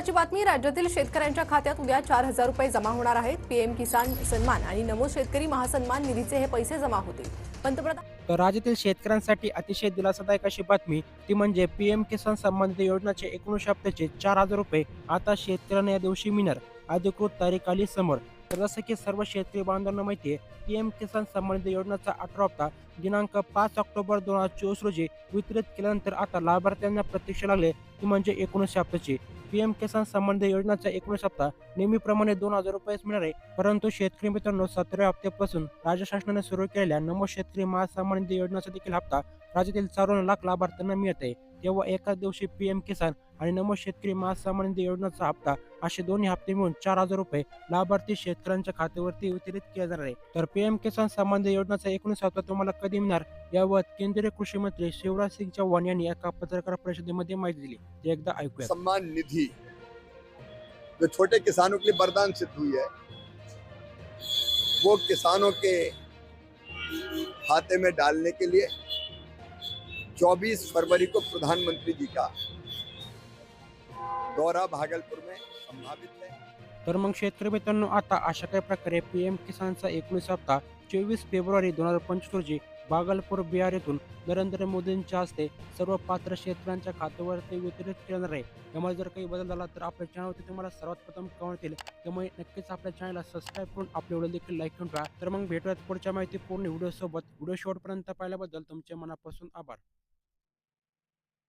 महत्वाची बातमी राज्यातील शेतकऱ्यांच्या खात्यात उद्या चार हजार रुपये जमा होणार आहेत. पीएम किसान सन्मान आणि नमो शेतकरी महासन्मान निधीचे हे पैसे जमा होतील. पंतप्रधान राज्यातील शेतकऱ्यांसाठी अतिशय दिलासादायक अशी बातमी ती म्हणजे पीएम किसान सन्मान निधी योजनेचे एकोणीस हप्त्याचे चार हजार रुपये आता शेतकऱ्यांना या दिवशी मिळणार. अधिकृत तारीख आली समोर. तर जसं की सर्व शेतकरी बांधवांना माहिती आहे पीएम किसान सन्मान निधी योजनेचा अठरा हप्ता दिनांक पाच ऑक्टोबर दोन हजार चोवीस रोजी वितरित केल्यानंतर आता लाभार्थ्यांना प्रत्यक्ष लागले ती म्हणजे एकोणीसशे हप्त्याची. पीएम किसान सन्मान निधी एकूण हप्ता नेहमीप्रमाणे दोन हजार रुपयेच मिळणार आहे. परंतु शेतकरी मित्रांनो सतरा हप्त्यापासून राज्य शासनाने सुरू केलेल्या नमो शेतकरी महासन्मान निधी योजनेचा देखील हप्ता राज्यातील चौऱ्याण्णव लाख लाभार्थ्यांना मिळत आहे. तेव्हा एकाच दिवशी पीएम किसान आणि नमो शेतकरी महासन्मान योजनेचा हप्ता असे दोन्ही हप्ते मिळून चार हजार रुपये लाभार्थी शेतकऱ्यांच्या खात्यावरती वितरित केले जाणार आहे. तर पीएम किसान सन्मान योजनेचा एकोणीस हप्ता तुम्हाला कधी मिळणार? यावर केंद्रीय कृषी मंत्री शिवराज सिंग चौहान यांनी एका पत्रकार परिषदेमध्ये माहिती दिली. ते एकदा ऐकूया सम्मान निधी. जो छोटे किसानों के लिए वरदान सिद्ध हुई है वो किसानों के खाते में डालने के लिए 24 फरवरी को प्रधानमंत्री जी का। दौरा भागलपुर में संभावित है। तर मग शेतकरी मित्रांनो आता अशा काही प्रकारे पी एम किसानचा एकोणीस हप्ता चोवीस फेब्रुवारी दोन हजार पंचवीस रोजी भागलपूर बिहार येथून नरेंद्र मोदींच्या हस्ते सर्व पात्र शेतकऱ्यांच्या खात्यावरती वितरित केलं आहे. त्यामुळे जर काही बदल झाला तर आपल्या चॅनलवरती तुम्हाला सर्वात प्रथम कळतील त्यामुळे नक्कीच आपल्या चॅनलला सबस्क्राईब करून आपल्या व्हिडिओ देखील लाईक करून राहा तर मग भेटूयात पुढच्या माहिती पूर्ण व्हिडिओसोबत. व्हिडिओ शॉर्टपर्यंत पाहिल्याबद्दल तुमचे मनापासून आभार.